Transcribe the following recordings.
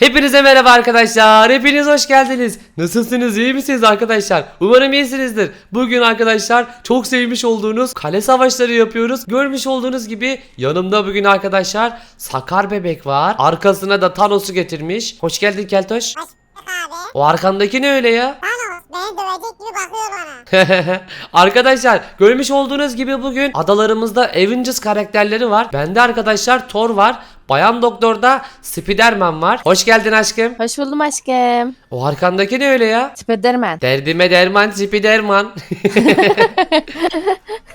Hepinize merhaba arkadaşlar. Hepiniz hoş geldiniz. Nasılsınız? İyi misiniz arkadaşlar? Umarım iyisinizdir. Bugün arkadaşlar çok sevmiş olduğunuz kale savaşları yapıyoruz. Görmüş olduğunuz gibi yanımda bugün arkadaşlar Sakar bebek var. Arkasına da Thanos'u getirmiş. Hoş geldin Keltoş. Hoş abi. O arkandaki ne öyle ya? Thanos beni dövecek gibi bakıyor bana. arkadaşlar görmüş olduğunuz gibi bugün adalarımızda Avengers karakterleri var. Bende arkadaşlar Thor var. Bayan Doktor'da Spiderman var. Hoş geldin aşkım. Hoş buldum aşkım. O arkandaki ne öyle ya? Spiderman. Derdime derman tipi derman.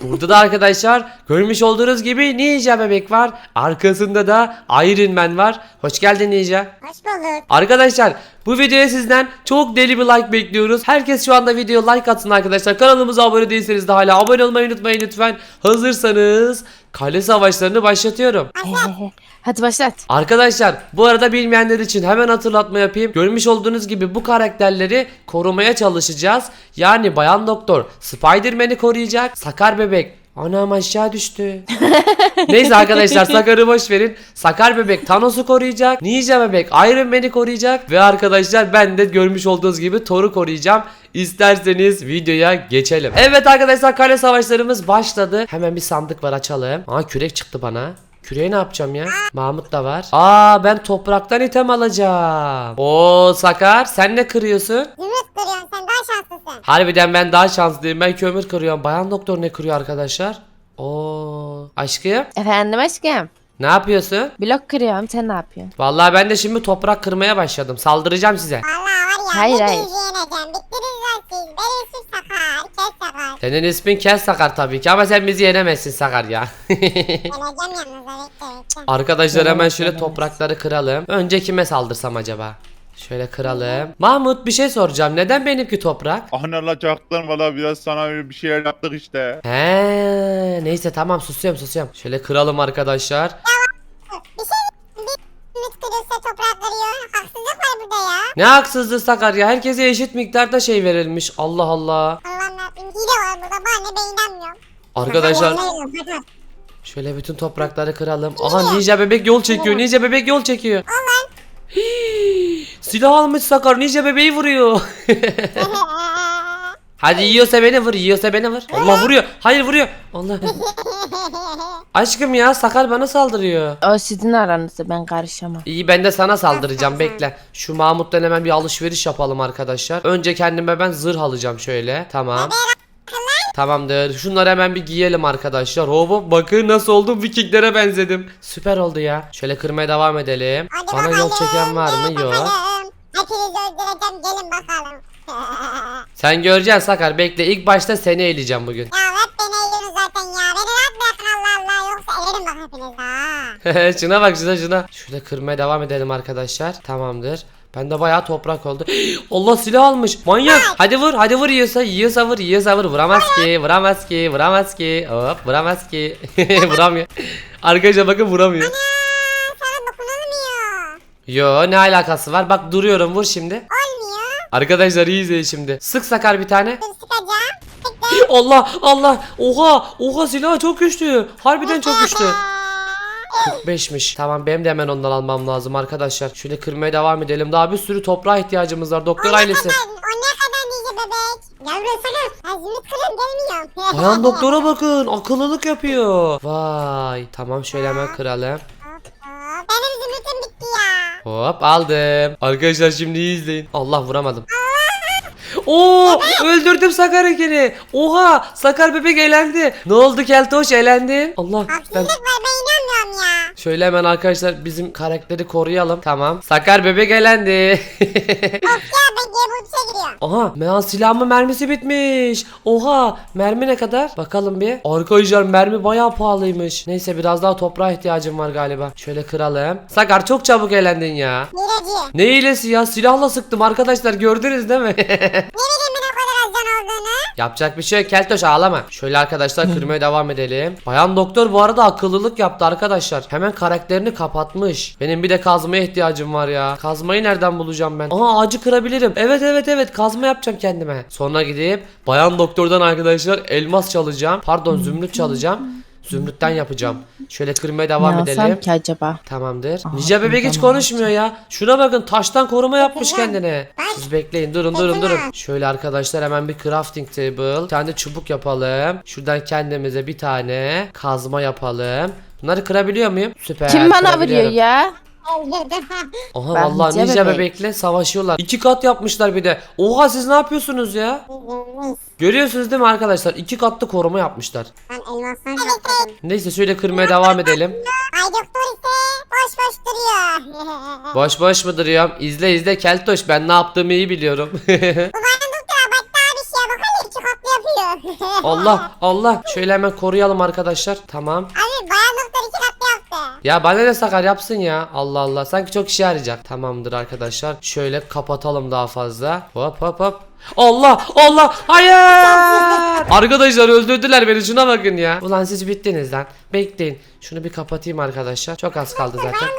Burada da arkadaşlar görmüş olduğunuz gibi Ninja bebek var. Arkasında da Iron Man var. Hoş geldin Ninja. Hoş bulduk. Arkadaşlar bu videoya sizden çok deli bir like bekliyoruz. Herkes şu anda video like atsın arkadaşlar. Kanalımıza abone değilseniz de hala abone olmayı unutmayın lütfen. Hazırsanız kale savaşlarını başlatıyorum. Hadi başlat. Arkadaşlar bu arada bilmeyenler için hemen hatırlatma yapayım. Görmüş olduğunuz gibi bu karakterleri korumaya çalışacağız. Yani Bayan Doktor Spider-Man'i koruyacak. Sakar Bebek Anam aşağı düştü. Neyse arkadaşlar Sakar'ı boş verin. Sakar bebek Thanos'u koruyacak. Ninja bebek Iron Man'i koruyacak. Ve arkadaşlar ben de görmüş olduğunuz gibi Thor'u koruyacağım. İsterseniz videoya geçelim. Evet arkadaşlar kale savaşlarımız başladı. Hemen bir sandık var açalım. Aa kürek çıktı bana. Küreği ne yapacağım ya? Mahmut da var. Aa ben topraktan item alacağım. Oo Sakar sen ne kırıyorsun? Zümrüt kırıyorsun sen şanslısın. Harbiden ben daha şanslıyım. Ben kömür kırıyorum. Bayan doktor ne kırıyor arkadaşlar? Oo aşkım Efendim aşkım. ne yapıyorsun? Blok kırıyorum. Sen ne yapıyorsun? Vallahi ben de şimdi toprak kırmaya başladım. Saldıracağım size. Valla var ya Hayır, hayır. bilgi yeneceğim. Bittiniz lan siz. Benim isim Sakar. Kes Sakar. Senin ismin Kel Sakar tabii ki ama sen bizi yenemezsin Sakar ya. Yeneceğim yanınıza bekle bekle. Arkadaşlar hemen şöyle toprakları kıralım. Önce kime saldırsam acaba? Şöyle kıralım. Mahmut bir şey soracağım. Neden benimki toprak? Anne alacaktın valla biraz sana öyle bir şeyler yaptık işte. He, neyse tamam susuyorum susuyorum. Şöyle kıralım arkadaşlar. Bir şey bir kırıyorsa toprak kırıyor. Haksızlık var burada ya. Ne haksızlığı Sakar ya. Herkese eşit miktarda şey verilmiş. Allah Allah. Allah'ım ne yapayım. Hile var burada. Bana ne ben inanmıyorum. Arkadaşlar şöyle bütün toprakları kıralım. Aha Ninja bebek yol çekiyor. Ninja bebek yol çekiyor. Hii, Silah almış Sakar. Ninja bebeği vuruyor. Hadi yiyorsa beni vur. Yiyorsa beni vur. Allah vuruyor. Hayır vuruyor. Allah. Aşkım ya Sakar bana saldırıyor. O sizin aranızda ben karışamam. İyi ben de sana saldıracağım bekle. Şu Mahmut'tan hemen bir alışveriş yapalım arkadaşlar. Önce kendime ben zırh alacağım şöyle. Tamam. Tamamdır. Şunları hemen bir giyelim arkadaşlar. Hop bakın nasıl oldum Vikinglere benzedim. Süper oldu ya. Şöyle kırmaya devam edelim. Hadi Bana yol çeken var mı? Yok. Hepinizi öldüreceğim gelin bakalım. Sen göreceksin Sakar bekle. İlk başta seni eleyeceğim bugün. ya hep beni eğiyorsunuz zaten ya. Beni rahat bırakın Allah Allah yoksa elerim bak hepiniz ha. şuna bak şuna şuna. Şöyle kırmaya devam edelim arkadaşlar. Tamamdır. Bende bayağı toprak oldu. Allah silah almış. Manyak. Hadi vur. Hadi vur yiyorsa. Yiyorsa vur. Yiyorsa vur. Vuramaz ki. Vuramaz ki. Vuramaz ki. Hop. Vuramaz ki. Vuramıyor. Arkadaşlar bakın vuramıyor. Yo ne alakası var? Bak duruyorum. Vur şimdi. Olmuyor. Arkadaşlar iyi izleyin şimdi. Sık sakar bir tane. Dur sıkacağım. Sıktım. Allah Allah. Oha. Oha silah çok güçlü. Harbiden çok güçlü. 45'miş. Tamam benim de hemen ondan almam lazım arkadaşlar. Şöyle kırmaya devam edelim. Daha bir sürü toprağa ihtiyacımız var doktor ailesi. O ne kadar nice bebek. Gel buraya sakın. Kırın gelmiyorum. Bayan doktora bakın akıllılık yapıyor. Vay tamam şöyle hemen kıralım. Aa, Benim zümrütüm bitti ya. Hop aldım. Arkadaşlar şimdi iyi izleyin. Allah vuramadım. Oo öldürdüm Sakar Eken'i. Oha Sakar bebek elendi. Ne oldu Keltoş elendin? Allah ben Haksızlık var ben inanmıyorum ya. şöyle hemen arkadaşlar bizim karakteri koruyalım. Tamam. Sakar bebek elendi. Of ya ben Gebult'e gidiyorum. Aha meğer silahımın mermisi bitmiş. Oha mermi ne kadar? Bakalım bir. Arkadaşlar mermi bayağı pahalıymış. Neyse biraz daha toprağa ihtiyacım var galiba. Şöyle kıralım. Sakar çok çabuk elendin ya. Miracı. Ne hilesi ya silahla sıktım arkadaşlar gördünüz değil mi? Ne bileyim ben o kadar az can olduğunu. Yapacak bir şey yok Keltoş ağlama. Şöyle arkadaşlar kırmaya devam edelim. Bayan doktor bu arada akıllılık yaptı arkadaşlar. Hemen karakterini kapatmış. Benim bir de kazmaya ihtiyacım var ya. Kazmayı nereden bulacağım ben? Aa ağacı kırabilirim. Evet evet evet kazma yapacağım kendime. Sonra gidip bayan doktordan arkadaşlar elmas çalacağım. Pardon zümrüt çalacağım. Zümrütten yapacağım. Şöyle kırmaya devam ne edelim. ki acaba? Tamamdır. Aha, Nice bebek hiç tamam. konuşmuyor ya. Şuna bakın taştan koruma yapmış kendine. Bak. Siz bekleyin durun durun durun. Şöyle arkadaşlar hemen bir crafting table. Bir tane de çubuk yapalım. Şuradan kendimize bir tane kazma yapalım. Bunları kırabiliyor muyum? Süper. Kim bana vuruyor kırabiliyorum. ya? Aha Ben vallahi Nice Nice Bebek. bebekle savaşıyorlar. İki kat yapmışlar bir de. Oha siz ne yapıyorsunuz ya? Görüyorsunuz değil mi arkadaşlar? İki katlı koruma yapmışlar. Ben. Neyse şöyle kırmaya devam edelim. Ay doktor ise boş boş duruyor. Boş boş mu duruyorum? İzle izle Keltoş ben ne yaptığımı iyi biliyorum. Bu bayan doktor bak daha bir şeye bak iki katlı yapıyor. Allah Allah. Şöyle hemen koruyalım arkadaşlar. Tamam. Abi bayan doktor iki katlı yaptı. Ya bana ne sakar yapsın ya. Allah Allah. Sanki çok işe yarayacak. Tamamdır arkadaşlar. Şöyle kapatalım daha fazla. Hop hop hop. Allah Allah hayır Arkadaşlar öldürdüler beni şuna bakın ya Ulan siz bittiniz lan Bekleyin şunu bir kapatayım arkadaşlar Çok az kaldı zaten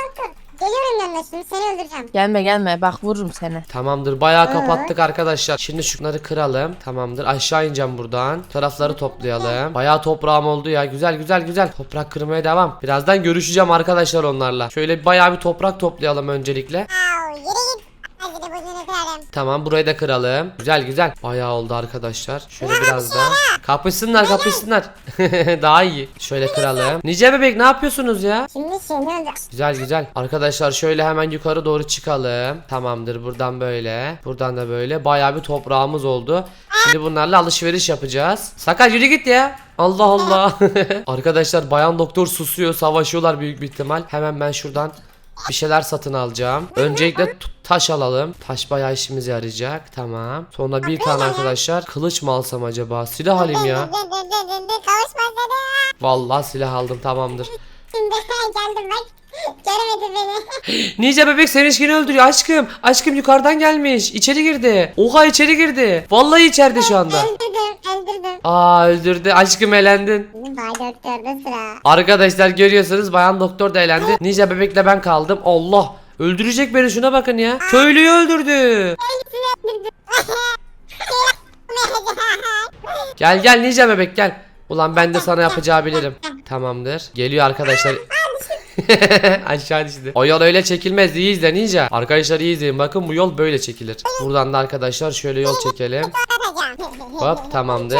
geliyorum yanına şimdi seni öldüreceğim. Gelme gelme. Bak vururum seni. Tamamdır. Bayağı kapattık arkadaşlar. Şimdi şunları kıralım. Tamamdır. Aşağı ineceğim buradan. Tarafları toplayalım. Bayağı toprağım oldu ya. Güzel güzel güzel. Toprak kırmaya devam. Birazdan görüşeceğim arkadaşlar onlarla. Şöyle bayağı bir toprak toplayalım öncelikle. Au yere git. Hadi de burnunu kırarım. Tamam burayı da kıralım. Güzel güzel. Bayağı oldu arkadaşlar. Şöyle biraz daha. Kapışsınlar kapışsınlar. daha iyi. Şöyle kıralım. Nice bebek ne yapıyorsunuz ya? Şimdi seni öldür. Güzel güzel. Arkadaşlar şöyle hemen yukarı doğru çıkalım. Tamamdır buradan böyle. Buradan da böyle. Bayağı bir toprağımız oldu. Şimdi bunlarla alışveriş yapacağız. Sakar yürü git ya. Allah Allah. Arkadaşlar bayan doktor susuyor. Savaşıyorlar büyük bir ihtimal. Hemen ben şuradan bir şeyler satın alacağım. Öncelikle taş alalım. Taş bayağı işimize yarayacak. Tamam. Sonra bir tane arkadaşlar kılıç mı alsam acaba? Silah alayım ya. Vallahi silah aldım tamamdır. Şimdi geldim bak. Göremedi beni. Nice bebek seni işkini öldürüyor aşkım. Aşkım yukarıdan gelmiş. İçeri girdi. Oha içeri girdi. Vallahi içeride şu anda. öldürdüm öldürdüm. Aa öldürdü. Aşkım elendin. Bay doktorda sıra. Arkadaşlar görüyorsunuz bayan doktor da elendi. Nice bebekle ben kaldım. Allah. Öldürecek beni şuna bakın ya. Köylüyü öldürdü. Gel gel Nice bebek gel. Ulan ben de sana yapacağı bilirim. Tamamdır. Geliyor arkadaşlar. Aşağı düştü. O yol öyle çekilmez. İyi izle Ninja. Arkadaşlar iyi izleyin. Bakın bu yol böyle çekilir. Buradan da arkadaşlar şöyle yol çekelim. Hop tamamdır.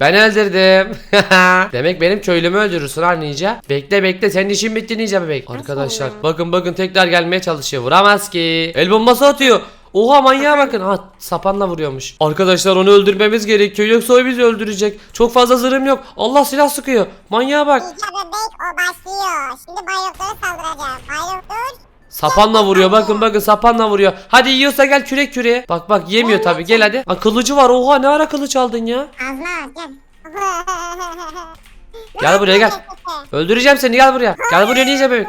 Ben öldürdüm. Demek benim köylümü öldürürsün ha Ninja. Bekle bekle senin işin bitti Ninja bebek. Arkadaşlar bakın bakın tekrar gelmeye çalışıyor. Vuramaz ki. El bombası atıyor. Oha manyağa bakın. Ha sapanla vuruyormuş. Arkadaşlar onu öldürmemiz gerekiyor. Yoksa o bizi öldürecek. Çok fazla zırhım yok. Allah silah sıkıyor. Manyağa bak. İyice bebek o başlıyor. Şimdi Bay doktora saldıracağım. Bay doktor. Sapanla vuruyor. Bakın bakın sapanla vuruyor. Hadi yiyorsa gel kürek küreğe. Bak bak yemiyor tabi. Gel hadi. Ha, kılıcı var. Oha ne ara kılıç aldın ya? At gel. Gel buraya gel. Öldüreceğim seni gel buraya. Gel buraya Ninja bebek.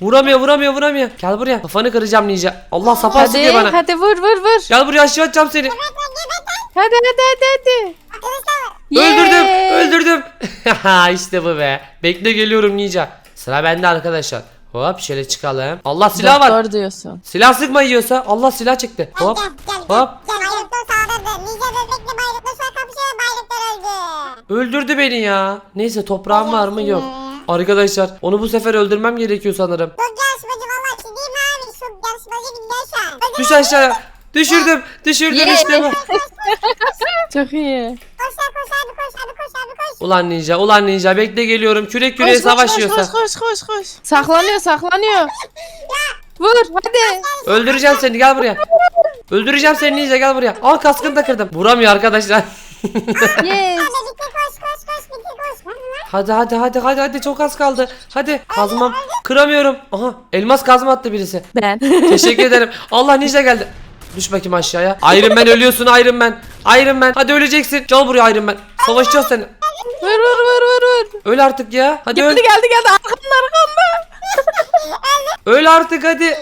Vuramıyor vuramıyor. Vuramıyor. Gel buraya. Kafanı kıracağım Ninja. Allah sapan sıkıyor bana. hadi vur vur vur. Gel buraya aşağı atacağım seni. Hadi hadi hadi hadi. Öldürdüm. Öldürdüm. işte bu be. Bekle geliyorum Ninja. Sıra bende arkadaşlar. Hop şöyle çıkalım. Allah silah var. Doktor diyorsun. Silah sıkma yiyorsa. Allah silah çekti. Hop. gel gel gel. Hop. Gel Bay doktor saldırdı. Nice bebekle Bay doktor şu an kapışıyor. Bay doktor öldü. Öldürdü beni ya. Neyse toprağım var mı yok. Arkadaşlar onu bu sefer öldürmem gerekiyor sanırım. Çok yarışmacı valla değil mi abi? Çok yarışmacı gidiyor şu an. Öldür Düş aşağıya. Düşürdüm. Düşürdüm işte bu. Çok iyi. koş lan, koş abi koş abi koş abi koş. Ulan ninja ulan ninja bekle geliyorum. Kürek küreğe Koş, koş, savaşıyorsa. Koş koş koş koş. Saklanıyor saklanıyor. Vur hadi. Öldüreceğim seni gel buraya. Öldüreceğim seni ninja gel buraya. Aa kaskını da kırdım. Vuramıyor arkadaşlar. Yes. Birlikte koş koş koş birlikte koş. Hadi lan. hadi hadi hadi hadi hadi çok az kaldı. Hadi kazmam. Kıramıyorum. Aha elmas kazma attı birisi. Ben. Teşekkür ederim. Allah ninja geldi. Düş bakayım aşağıya. Iron Man ölüyorsun Iron Man. Iron Man. Hadi öleceksin. Gel buraya Iron Man. Savaşacağız seni. vur vur vur vur vur. Öl artık ya. Hadi öl. Geldi geldi geldi arkamda arkamda. Öl artık hadi.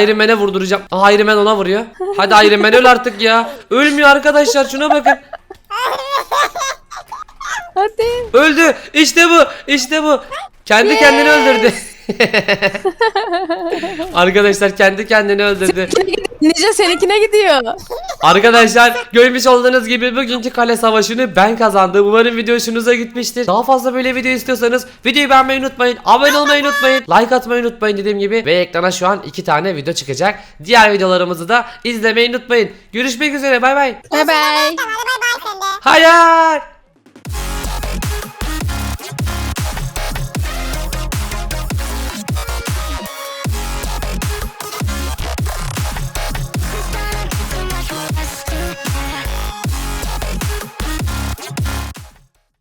Iron Man'e vurduracağım. Aha Iron Man ona vuruyor. Hadi Iron Man öl artık ya. Ölmüyor arkadaşlar şuna bakın. Hadi. Öldü. İşte bu. İşte bu. Kendi kendini öldürdü. Arkadaşlar kendi kendini öldürdü. Ninja seninkine gidiyor. Arkadaşlar görmüş olduğunuz gibi bugünkü kale savaşını ben kazandım. Umarım video hoşunuza gitmiştir. Daha fazla böyle video istiyorsanız videoyu beğenmeyi unutmayın. Abone olmayı unutmayın. Like atmayı unutmayın dediğim gibi. Ve ekrana şu an iki tane video çıkacak. Diğer videolarımızı da izlemeyi unutmayın. Görüşmek üzere bay bay. Bay bay. Hayır.